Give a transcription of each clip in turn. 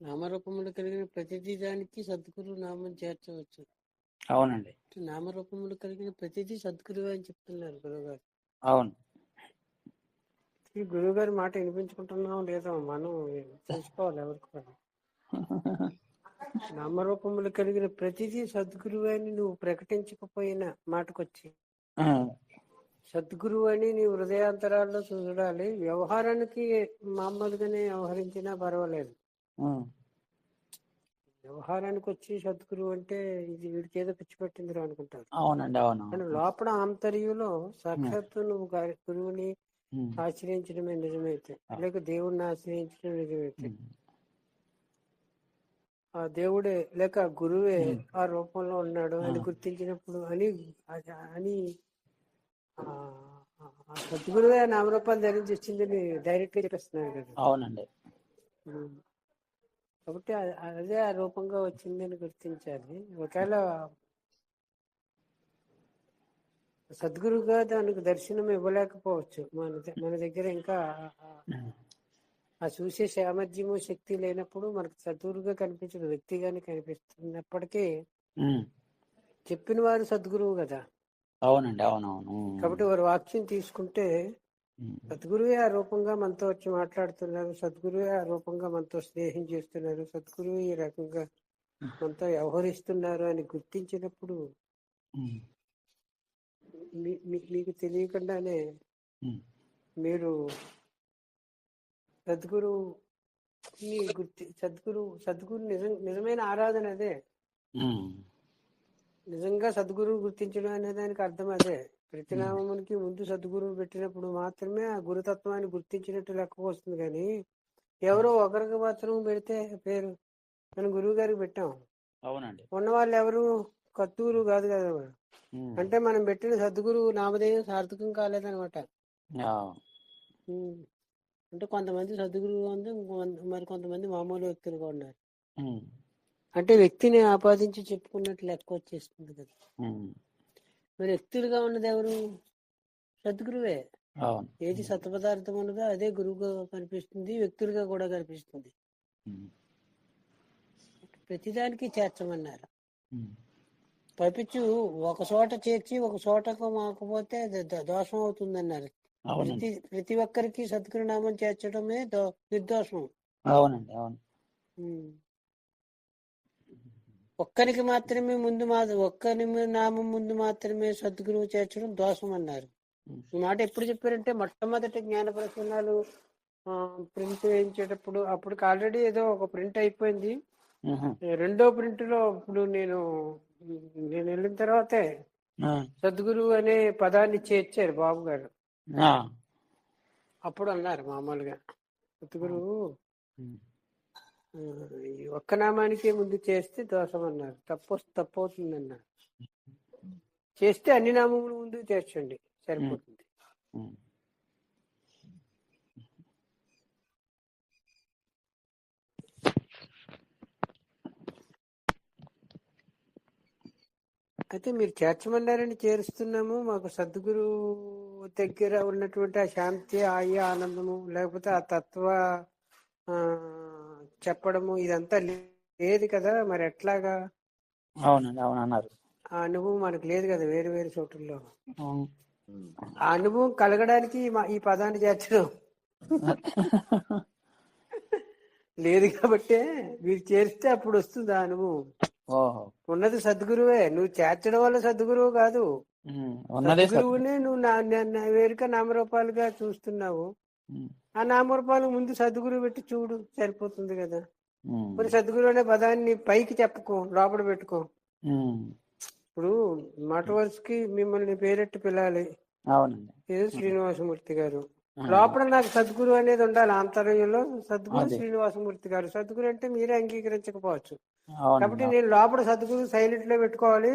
నామరూపములు కలిగిన ప్రతిదీ దానికి సద్గురు నామం చేర్చవచ్చు. అవునండి. నామరూపములు కలిగిన ప్రతిదీ సద్గురు అని చెప్తున్నారు గురువుగారు. అవును. ఈ గురువుగారి మాట వినిపించుకుంటున్నాం లేదో మనం తెలుసుకోవాలి ఎవరికి వాళ్ళు. నామరూపములు కలిగిన ప్రతిదీ సద్గురువు అని నువ్వు ప్రకటించకపోయిన మాటకొచ్చి. సద్గురువు అని నీ హృదయాంతరాల్లో చూడాలి. వ్యవహారానికి మామూలుగానే వ్యవహరించినా పర్వాలేదు. వ్యవహారానికి వచ్చి సద్గురువు అంటే ఇది వీడికి ఏదో పిచ్చి పట్టిందిరా అనుకుంటారు. అవునండి అవును కానీ లోపల ఆంతర్యంలో సాక్షాత్తు నువ్వు గురువుని ఆశ్రయించడమే నిజమైతే లేక దేవుణ్ణి ఆశ్రయించడం నిజమైతే. ఆ దేవుడే లేక గురువే ఆ రూపంలో ఉన్నాడు అని. గుర్తించినప్పుడు అని అని సద్గురువే నామరూపాలు ధరించి వచ్చిందని డైరెక్ట్గా చెప్పేస్తున్నాడు కదా. అవునండి. కాబట్టి అదే ఆ రూపంగా వచ్చిందని గుర్తించాలి. ఒకవేళ సద్గురుగా దానికి దర్శనం ఇవ్వలేకపోవచ్చు. మన మన దగ్గర ఇంకా ఆ- చూసే సామర్థ్యము శక్తి లేనప్పుడు మనకు సద్గురుగా కనిపించదు. వ్యక్తిగానే కనిపిస్తున్నప్పటికీ చెప్పిన వారు సద్గురువు కదా. అవునండి. అవునవును. కాబట్టి వారి వాక్యం తీసుకుంటే సద్గురువే ఆ రూపంగా మనతో వచ్చి మాట్లాడుతున్నారు సద్గురువే ఆ రూపంగా మనతో స్నేహం చేస్తున్నారు సద్గురువు ఈ రకంగా మనతో వ్యవహరిస్తున్నారు అని గుర్తించినప్పుడు మీకు తెలియకుండానే మీరు సద్గురు గుర్తి సద్గురు సద్గురు నిజం నిజమైన ఆరాధన అదే. నిజంగా సద్గురు గుర్తించడం అనే దానికి అర్థం అదే. ప్రతినామమునికి ముందు సద్గురువు పెట్టినప్పుడు మాత్రమే ఆ గురుతత్వాన్ని గుర్తించినట్టు లెక్క వస్తుంది కానీ ఎవరో ఒకరికి మాత్రం పెడితే పేరు మనం గురువు గారికి పెట్టాం. అవునండి. ఉన్న వాళ్ళు ఎవరు కత్తూరు కాదు కదా అంటే మనం పెట్టిన సద్గురు నామధేయం సార్థకం కాలేదనమాట. అంటే కొంతమంది సద్గురువు ఉంది మరి కొంతమంది మామూలు వ్యక్తులుగా ఉన్నారు. అంటే వ్యక్తిని ఆపాదించి చెప్పుకున్నట్టు లెక్క వచ్చేస్తుంది కదా. మరి వ్యక్తులుగా ఉన్నది ఎవరు? సద్గురువే. ఏది సత్పదార్థం ఉన్నదో అదే గురువుగా కనిపిస్తుంది వ్యక్తులుగా కూడా కనిపిస్తుంది. ప్రతిదానికి చేర్చమన్నారు. ఉమ్, పైపించు ఒక చోట చేర్చి ఒక చోటకు మాకపోతే దోషం అవుతుందన్నారు. అవునండి. ప్రతి ప్రతి ఒక్కరికి సద్గురునామం చేర్చడమే దో- నిర్దోషం. అవునండి అవును. ఒక్కరికి మాత్రమే ముందు మా ఒక్కరి నామం ముందు మాత్రమే సద్గురువు చేర్చడం దోషం అన్నారు ఈ మాట ఎప్పుడు చెప్పారంటే మొట్టమొదటి జ్ఞాన ప్రసన్నాలు ప్రింట్ వేయించేటప్పుడు అప్పటికి ఆల్రెడీ ఏదో ఒక ప్రింట్ అయిపోయింది. రెండో ప్రింట్లో ఇప్పుడు నేను నేను వెళ్ళిన తర్వాతే సద్గురు అనే పదాన్ని చేర్చారు బాబు గారు. అప్పుడు అన్నారు మామూలుగా. సద్గురు ఉమ్, ఆ, ఈ ఒక్క నామానికే ముందు చేస్తే దోషం అన్నారు తప్పు తప్పు అవుతుంది అన్నారు చేస్తే అన్ని నామముల ముందు చేర్చండి. సరిపోతుంది. అయితే మీరు చేర్చమన్నారని చేరుస్తున్నాము. మాకు సద్గురు దగ్గర ఉన్నటువంటి ఆ శాంతి ఆయ ఆనందము లేకపోతే ఆ తత్వ చెప్పడము ఇదంతా లేదు కదా మరి ఎట్లాగా? అవునండి అవును అన్నారు. ఆ అనుభవం మనకు లేదు కదా వేరు వేరు చోటుల్లో. ఆ అనుభవం కలగడానికి ఈ పదాన్ని చేర్చడం. లేదు కాబట్టే మీరు చేరిస్తే అప్పుడు వస్తుంది ఆ అనుభవం. ఉన్నది సద్గురువే. నువ్వు చేర్చడం వల్ల సద్గురువు కాదు. సద్గురువునే నువ్వు వేరుక నామరూపాలుగా చూస్తున్నావు. ఆ నామరూపాలు ముందు సద్గురువు పెట్టి చూడు సరిపోతుంది కదా. మరి సద్గురు అనే పదాన్ని పైకి చెప్పుకో లోపల పెట్టుకో. ఇప్పుడు మాట వరుసకి మిమ్మల్ని పేరెట్టి పిలాలి. ఏదో శ్రీనివాసమూర్తి గారు. లోపల నాకు సద్గురు అనేది ఉండాలి ఆంతర్యంలో. సద్గురు. శ్రీనివాసమూర్తి గారు. సద్గురు అంటే మీరే అంగీకరించకపోవచ్చు. కాబట్టి నేను లోపల సద్గురు సైలెంట్లో పెట్టుకోవాలి.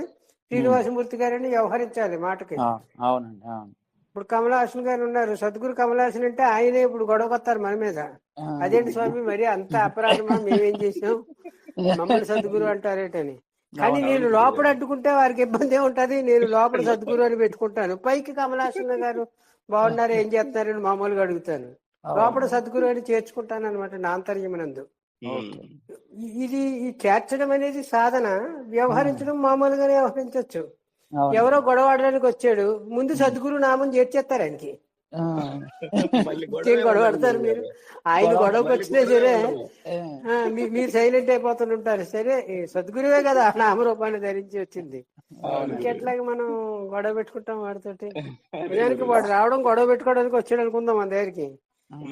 శ్రీనివాసమూర్తి గారని వ్యవహరించాలి మాటకి. అవునండి అవును. ఇప్పుడు కమలాసన్ గారు ఉన్నారు. సద్గురు కమలాసన్ అంటే ఆయనే ఇప్పుడు గొడవ కొత్తారు మన మీద. అదేంటి స్వామి మరి అంత అపరాధమా మేమేం చేసాం మమ్మల్ని సద్గురు అంటారేటని. కానీ నేను లోపల అడ్డుకుంటే వారికి ఇబ్బంది ఉంటది? నేను లోపల సద్గురు అని పెట్టుకుంటాను. పైకి కమలాసన్ గారు బాగున్నారు ఏం చేస్తున్నారని మామూలుగా అడుగుతాను. లోపల సద్గురు అని చేర్చుకుంటాను అనమాట నా అంతర్యమనందు. ఇది ఈ చేర్చడం అనేది సాధన. వ్యవహరించడం మామూలుగానే వ్యవహరించవచ్చు. ఎవరో గొడవ ఆడడానికి వచ్చాడు. ముందు సద్గురు నామం చేర్చేస్తారు ఆయనకి. ఆ. మళ్ళీ ఇంకేం గొడవ ఆడతారు మీరు? ఆయన గొడవకి వచ్చినా సరే మీరు సైలెంట్ అయిపోతుంటారు సరే సద్గురువే కదా నామరూపాన్ని ధరించి వచ్చింది. ఇంకెట్లాగా మనం గొడవ పెట్టుకుంటాం వాడితోటి? నిజానికి వాడు రావడం గొడవ పెట్టుకోవడానికి వచ్చాడు అనుకుందాం మన దగ్గరికి.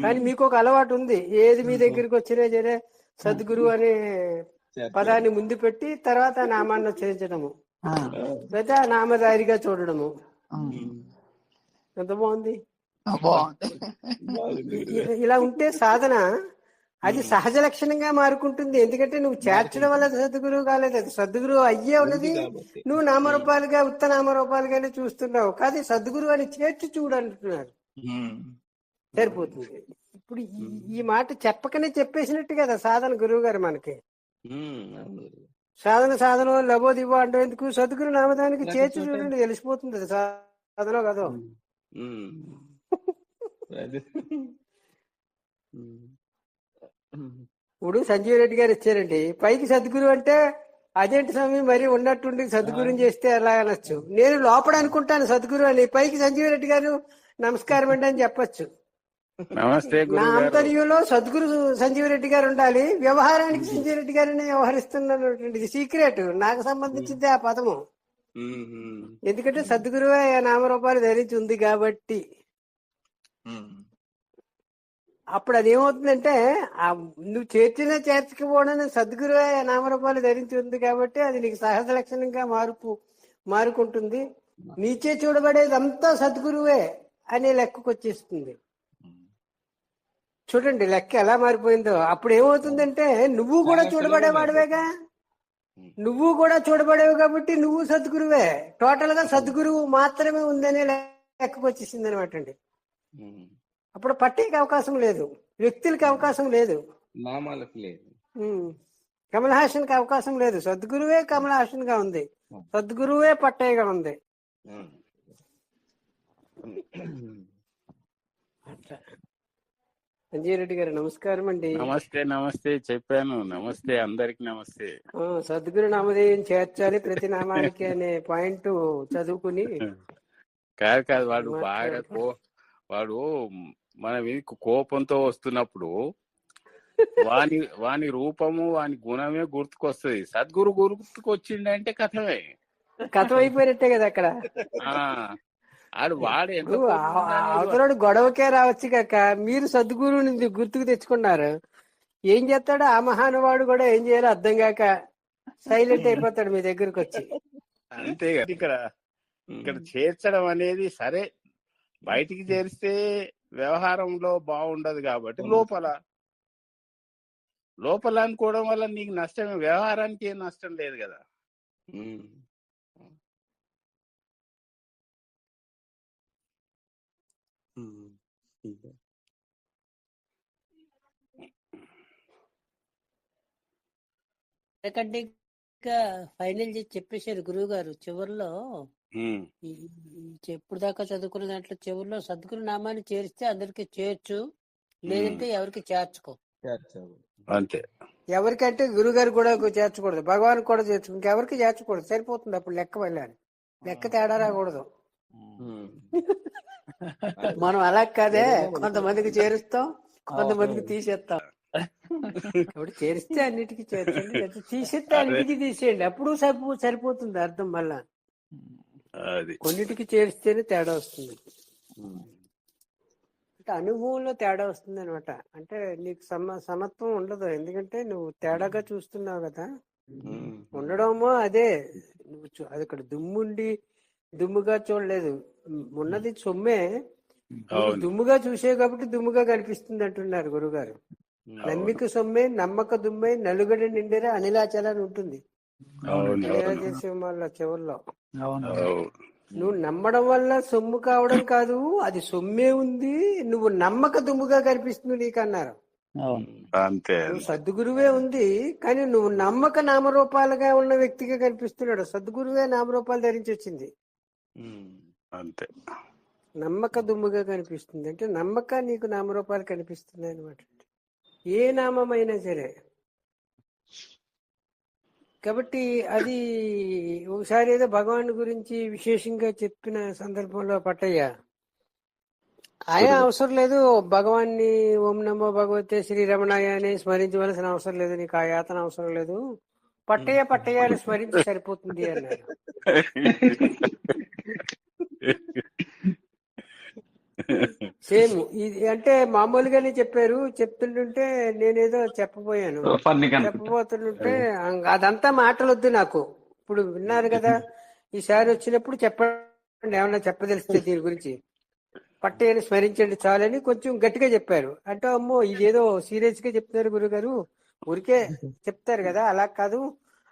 కానీ మీకు ఒక అలవాటు ఉంది. ఏది మీ దగ్గరికి వచ్చినా సరే సద్గురు అనే పదాన్ని ముందు పెట్టి తర్వాత ఆ నామాన్ని ఉచ్చరించడము. లేదా ఆ నామధారిగా చూడడము. ఎంత బాగుంది? ఇలా ఉంటే సాధన. అది సహజ లక్షణంగా మారుకుంటుంది. ఎందుకంటే నువ్వు చేర్చడం వల్ల సద్గురువు కాలేదు. అది సద్గురువు అయ్యే ఉన్నది. నువ్వు నామరూపాలుగా ఉత్త నామరూపాలుగానే చూస్తున్నావు. కాదు సద్గురువు అని చేర్చి చూడు అంటున్నారు సరిపోతుంది. ఇప్పుడు ఈ- ఈ మాట చెప్పకనే చెప్పేసినట్టు కదా సాధన గురువు గారు మనకి సాధన సాధన లబో దివో అంటే ఎందుకు? సద్గురు నామదానికి చేర్చి చూడండి తెలిసిపోతుంది అది సాధన కదా. ఇప్పుడు సంజీవ్ రెడ్డి గారు ఇచ్చారండి పైకి సద్గురు అంటే అదేంటి స్వామి మరి ఉన్నట్టుండి సద్గురు చేస్తే ఎలా అనొచ్చు? నేను లోపల అనుకుంటాను సద్గురు అని పైకి సంజీవ్ రెడ్డి గారు నమస్కారం అండి అని చెప్పొచ్చు. నమస్తే ఆంతర్యంలో సద్గురు సంజీవ్ రెడ్డి గారు ఉండాలి. వ్యవహారానికి సంజీవ్ రెడ్డి గారిని వ్యవహరిస్తున్నటువంటిది సీక్రెట్. నాకు సంబంధించింది ఆ పదము. ఎందుకంటే సద్గురువే ఆ నామరూపాలు ధరించి ఉంది కాబట్టి. అప్పుడు అది ఏమవుతుందంటే ఆ నువ్వు చేర్చిన చేర్చకపోవడం సద్గురువే ఆ నామరూపాలు ధరించి ఉంది కాబట్టి అది నీకు సహజ లక్షణంగా మార్పు మారుకుంటుంది. నీచే చూడబడేదంతా సద్గురువే అనే లెక్కకు వచ్చేస్తుంది చూడండి లెక్క ఎలా మారిపోయిందో. అప్పుడు ఏమవుతుందంటే నువ్వు కూడా చూడబడేవాడివేగా? నువ్వు కూడా చూడబడేవి కాబట్టి నువ్వు సద్గురువే. టోటల్గా సద్గురువు మాత్రమే ఉందనే లెక్కకు వచ్చేసింది అనమాట అండి అప్పుడు పట్టేకి అవకాశం లేదు. వ్యక్తులకి అవకాశం లేదు. నామాలకు లేదు. కమల్ హాసన్కి అవకాశం లేదు. సద్గురువే కమల్ హాసన్గా ఉంది సద్గురువే పట్టయ్యగా ఉంది. సంజయ్ రెడ్డి గారు నమస్కారం అండి. నమస్తే నమస్తే చెప్పాను. నమస్తే అందరికి నమస్తే. సద్గురు నామధేయం చేర్చాలి ప్రతి నామానికి అనే పాయింట్ చదువుకుని. కాదు కాదు వాడు. బాగా కో వాడు మన మీదకి కోపంతో వస్తున్నప్పుడు వాని వాని రూపము వాని గుణమే గుర్తుకొస్తుంది. సద్గురు గుర్తుకొచ్చిండంటే కథమే. కథం అయిపోయినట్టే కదా అక్కడ. ఆ ఆడు వాడు అవతలోడు గొడవకే రావచ్చు కాక. మీరు సద్గురుని గుర్తుకు తెచ్చుకున్నారు. ఏం చేస్తాడు ఆ మహానుభావుడు కూడా ఏం చేయాలో అర్థం కాక సైలెంట్ అయిపోతాడు మీ దగ్గరకు వచ్చి. అంతే కదా ఇక్కడ ఇక్కడ చేర్చడం అనేది సరే. బయటికి చేరిస్తే వ్యవహారంలో బాగుండదు కాబట్టి లోపల. లోపల అనుకోవడం వల్ల నీకు నష్టం వ్యవహారానికి ఏం నష్టం లేదు కదా. ఎందుకంటే ఇంకా ఫైనల్ చేసి చెప్పేశారు గురువు గారు చివరిలో ఈ ఎప్పుడు దాకా చదువుకున్న దాంట్లో చివరిలో సద్గురు నామాన్ని చేరిస్తే అందరికి చేర్చు లేదంటే ఎవరికి చేర్చుకో. అంతే. ఎవరికంటే గురుగారు కూడా చేర్చకూడదు భగవాన్ కూడా చేర్చు ఇంకెవరికి చేర్చకూడదు సరిపోతుంది అప్పుడు లెక్క వెళ్ళాలి. లెక్క తేడా రాకూడదు. మనం అలా కాదే. కొంతమందికి చేరుస్తాం కొంతమందికి తీసేస్తాం. ఇప్పుడు చేరిస్తే అన్నిటికీ చేర్చండి తీసేస్తే అన్నిటికీ తీసేయండి. అప్పుడు సరిపో సరిపోతుంది అర్థం మళ్ళా. కొన్నిటికి చేరిస్తేనే తేడా వస్తుంది. అంటే అనుభవంలో తేడా వస్తుంది అనమాట అంటే నీకు సమ సమత్వం ఉండదు. ఎందుకంటే నువ్వు తేడాగా చూస్తున్నావు కదా. ఉండడమో అదే. నువ్వు అది ఇక్కడ దుమ్ముండి దుమ్ముగా చూడలేదు. ఉన్నది సొమ్మే. నువ్వు అవును. దుమ్ముగా చూసే కాబట్టి దుమ్ముగా కనిపిస్తుంది అంటున్నారు గురుగారు. నమ్మిక సొమ్మే నమ్మక దుమ్మే నలుగడి నిండిరా అనిలాచల అని ఉంటుంది చేసే వాళ్ళ. నువ్వు నమ్మడం వల్ల సొమ్ము కావడం కాదు అది సొమ్మే ఉంది. నువ్వు నమ్మక దుమ్ముగా కనిపిస్తుంది నీకు అన్నారు అవును. అంతే. సద్గురువే ఉంది కానీ నువ్వు నమ్మక నామరూపాలుగా ఉన్న వ్యక్తిగా కనిపిస్తున్నాడు. సద్గురువే నామరూపాలు ధరించి వచ్చింది. అంతే. నమ్మక దుమ్ముగా కనిపిస్తుంది. అంటే నమ్మక నీకు నామరూపాలు కనిపిస్తున్నాయి అనమాట ఏ నామమైనా సరే. కాబట్టి అది ఒకసారి ఏదో భగవాన్ గురించి విశేషంగా చెప్పిన సందర్భంలో పట్టయ్య ఆయన అవసరం లేదు. భగవాన్ని ఓం నమో భగవతే శ్రీరమణాయ అని స్మరించవలసిన అవసరం లేదు నీకు. ఆ యాతన అవసరం లేదు. పట్టయ్య పట్టయ్య అని స్మరించి సరిపోతుంది అన్నారు సేమ్ ఇది అంటే మామూలుగానే చెప్పారు. చెప్తుంటుంటే నేనేదో చెప్పబోయాను. ఫన్నీ చెప్పబోతుంటే అదంతా మాటలు వద్దు నాకు. ఇప్పుడు విన్నారు కదా ఈసారి వచ్చినప్పుడు చెప్పండి ఏమన్నా చెప్పదలిస్తే దీని గురించి. పట్టయ్యని స్మరించండి చాలని కొంచెం గట్టిగా చెప్పారు. అంటే అమ్మో ఇదేదో సీరియస్గా చెప్తున్నారు గురుగారు. ఊరికే చెప్తారు కదా అలా కాదు.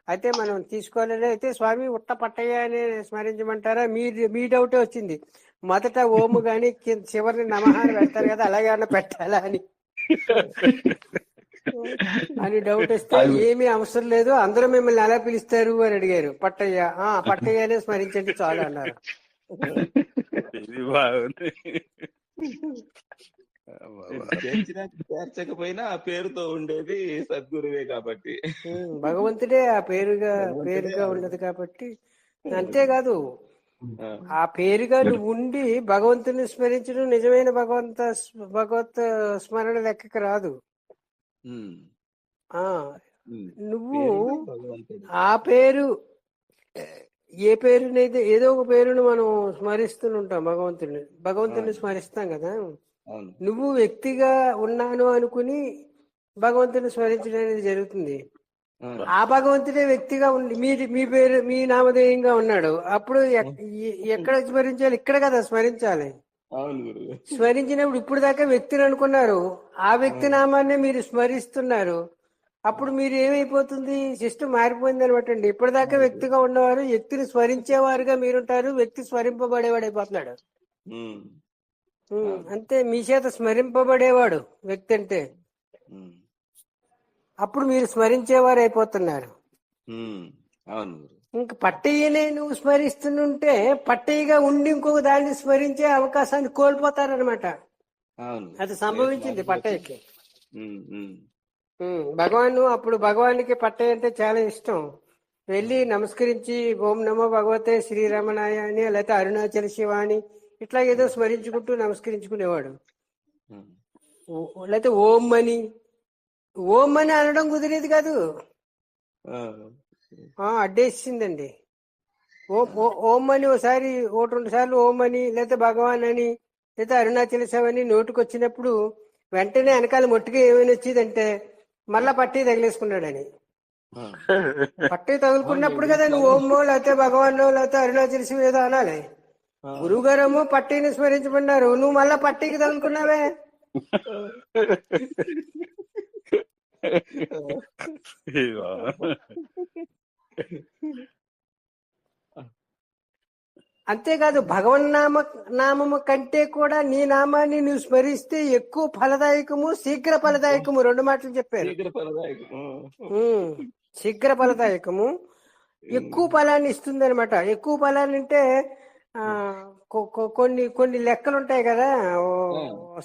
అయితే మనం తీసుకోవాలని అయితే స్వామి ఉట్ట పట్టయ్య అని స్మరించమంటారా? మీ మీ డౌటే వచ్చింది. మొదట ఓము గాని చివరిని నమహాన్ని పెడతారు కదా అలాగే ఏమన్నా పెట్టాలా అని. అని డౌట్ వస్తే ఏమీ అవసరం లేదు అందరూ మిమ్మల్ని ఎలా పిలుస్తారు అని అడిగారు. పట్టయ్య ఆ పట్టయ్యనే స్మరించండి చాలు అన్నారు. చేర్చకపోయినా ఆ పేరుతో ఉండేది సద్గురువే కాబట్టి. భగవంతుడే ఆ పేరుగా పేరుగా ఉండదు కాబట్టి అంతేకాదు ఆ, ఆ పేరుగా నువ్వు ఉండి భగవంతుని స్మరించడం నిజమైన భగవంత భగవత్ స్మరణ లెక్కకు రాదు. ఆ. నువ్వు. ఆ పేరు ఏ పేరునైతే ఏదో ఒక పేరును మనం స్మరిస్తుంటాం భగవంతుని భగవంతుని స్మరిస్తాం కదా. నువ్వు వ్యక్తిగా ఉన్నాను అనుకుని భగవంతుని స్మరించడం అనేది జరుగుతుంది. ఆ, భగవంతుడే వ్యక్తిగా మీ మీ పేరు మీ నామధేయంగా ఉన్నాడు. అప్పుడు ఎక్కడ స్మరించాలి? ఇక్కడ కదా స్మరించాలి. స్మరించినప్పుడు ఇప్పుడు దాకా వ్యక్తిని అనుకున్నారు. ఆ వ్యక్తి నామాన్నే మీరు స్మరిస్తున్నారు. అప్పుడు మీరు ఏమైపోతుంది? సిస్టమ్ మారిపోయింది అనమాట అండి. ఇప్పటిదాకా వ్యక్తిగా ఉన్నవారు వ్యక్తిని స్మరించేవారుగా మీరుంటారు వ్యక్తి స్మరింపబడేవాడు అయిపోతున్నాడు. అంతే మీ చేత స్మరింపబడేవాడు వ్యక్తి అంటే. అప్పుడు మీరు స్మరించేవారు అయిపోతున్నారు అవును ఇంక పట్టయ్యనే నువ్వు స్మరిస్తుంటే పట్టయ్యగా ఉండి ఇంకొక దాన్ని స్మరించే అవకాశాన్ని కోల్పోతారనమాట అది సంభవించింది పట్టయ్యకి భగవాను అప్పుడు భగవానికి పట్టయ్య అంటే చాలా ఇష్టం. వెళ్ళి నమస్కరించి ఓం నమో భగవతే శ్రీరమణాయ అని లేకపోతే అరుణాచల శివ అని ఇట్లా ఏదో స్మరించుకుంటూ నమస్కరించుకునేవాడు. లేకపోతే ఓం అని ఓం అని అనడం కుదిరేది కాదు. అడ్డేసిందండి ఓం అని ఒకసారి ఒకటి రెండు సార్లు ఓం అని లేకపోతే భగవాన్ అని లేకపోతే అరుణాచల అని నోటికి వచ్చినప్పుడు వెంటనే వెనకాల మొట్టుగా ఏమైనా వచ్చిందంటే మళ్ళా పట్టి తగిలేసుకున్నాడని. పట్టి తగులుకున్నప్పుడు కదా నువ్వు ఓమ్మో లేకపోతే భగవాన్ లేకపోతే అరుణాచల శివ ఏదో అనాలి. గురువు గారేమో పట్టీని స్మరించమన్నారు. నువ్వు మళ్ళా పట్టీకి బాగుంది. అంతేకాదు భగవన్నామ నామము కంటే కూడా నీ నామాన్ని నువ్వు స్మరిస్తే ఎక్కువ ఫలదాయకము శీఘ్ర ఫలదాయకము. రెండు మాటలు చెప్పారు. శీఘ్ర ఫలదాయకము. ఎక్కువ ఫలాన్ని ఇస్తుంది అనమాట ఎక్కువ ఫలాన్ని అంటే కొన్ని కొన్ని లెక్కలు ఉంటాయి కదా. ఓ,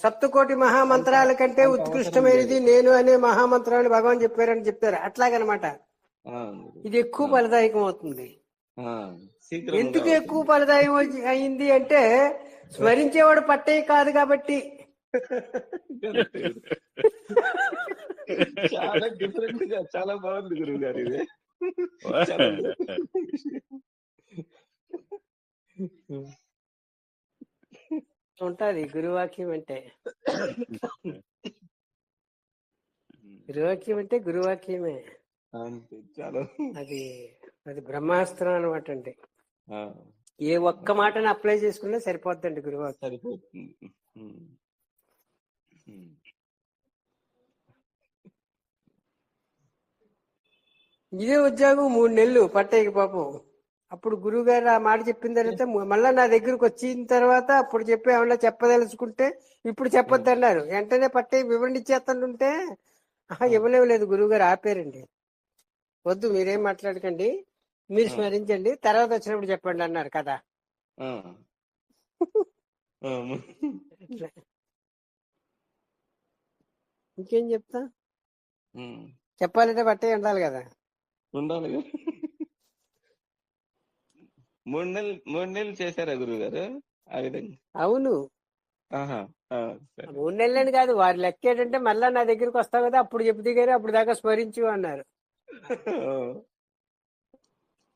సప్తకోటి మహామంత్రాల కంటే ఉత్కృష్టమైనది నేను అనే మహామంత్రాన్ని భగవాన్ చెప్పారని చెప్తారు అట్లాగనమాట. ఇది ఎక్కువ ఫలదాయకం అవుతుంది. ఎందుకు ఎక్కువ ఫలదాయం అయింది అంటే స్మరించేవాడు పట్టయ్య కాదు కాబట్టి. చాలా డిఫరెంట్గా చాలా బాగుంది గురువు గారు ఇది ఉంటది గురువాక్యం అంటే గురువాక్యం అంటే గురువాక్యమే. అది అది బ్రహ్మాస్త్రం అనమాట అండి. ఏ ఒక్క మాటని అప్లై చేసుకున్నా సరిపోద్దండి గురువాక్యం. సరిపోతుంది. ఇదే ఉద్యోగం మూడు నెలలు పట్టయ్యకి పాపం. అప్పుడు గురువు గారు ఆ మాట చెప్పిన తర్వాత మళ్ళా నా దగ్గరకు వచ్చిన తర్వాత అప్పుడు చెప్పి ఏమన్నా చెప్పదలుచుకుంటే ఇప్పుడు చెప్పొద్దు అన్నారు వెంటనే పట్టయ్య వివరణ ఇచ్చేస్తుంటే ఆహా ఇవ్వలేవు గురువు గారు ఆపారండి. వద్దు మీరేం మాట్లాడకండి మీరు స్మరించండి తర్వాత వచ్చినప్పుడు చెప్పండి అన్నారు కదా. ఇంకేం చెప్తా. చెప్పాలంటే పట్టయ్య ఉండాలి కదా. ఉండాలి కదా. మూడు నెలలు మూడు నెలలు చేశారా గురువు గారు ఆ విధంగా? అవును. మూడు నెలలని కాదు వారి లెక్క ఏంటంటే మళ్ళా నా దగ్గరికి వస్తావు కదా అప్పుడు చెప్తే గానీ అప్పుడు దాకా స్మరించు అన్నారు.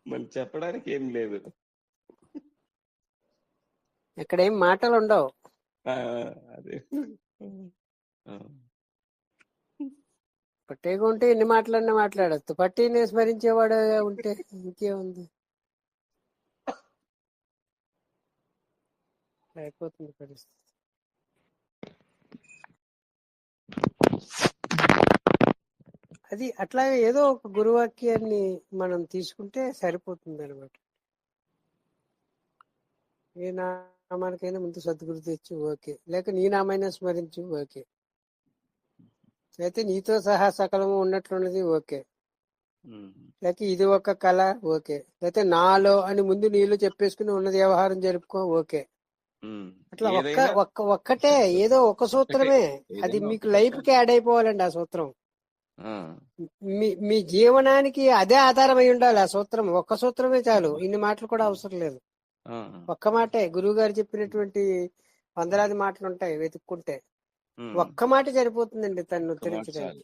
మళ్ళీ చెప్పడానికి ఏం లేదు. ఇక్కడ ఏం మాటలు ఉండవు. పట్టేగా ఉంటే ఎన్ని మాటలన్నా మాట్లాడచ్చు పట్టిని స్మరించేవాడు ఉంటే ఇంకేముంది? అయిపోతుంది పరిస్థితి. అది అట్లాగే ఏదో ఒక గురువాక్యాన్ని మనం తీసుకుంటే సరిపోతుంది అనమాట ఏ నామానికైనా ముందు సద్గురు తెచ్చు ఓకే. లేక నీ నామైనా స్మరించు ఓకే. అయితే నీతో సహా సకలము ఉన్నట్లున్నది ఓకే. లేక ఇది ఒక కళ ఓకే. లేకపోతే నాలో అని ముందు నీళ్ళు చెప్పేసుకుని ఉన్నది వ్యవహారం జరుపుకో ఓకే. అట్లా ఒక్క ఒక్క ఒక్కటే ఏదో ఒక సూత్రమే. అది మీకు. లైఫ్కి యాడ్ అయిపోవాలండి ఆ సూత్రం. మీ మీ జీవనానికి అదే ఆధారం అయి ఉండాలి ఆ సూత్రం. ఒక్క సూత్రమే చాలు. ఇన్ని మాటలు కూడా అవసరం లేదు. ఒక్క మాటే. గురువు గారు చెప్పినటువంటి వందలాది మాటలు ఉంటాయి వెతుక్కుంటే. ఒక్క మాట సరిపోతుందండి తను ఉత్తరించడానికి.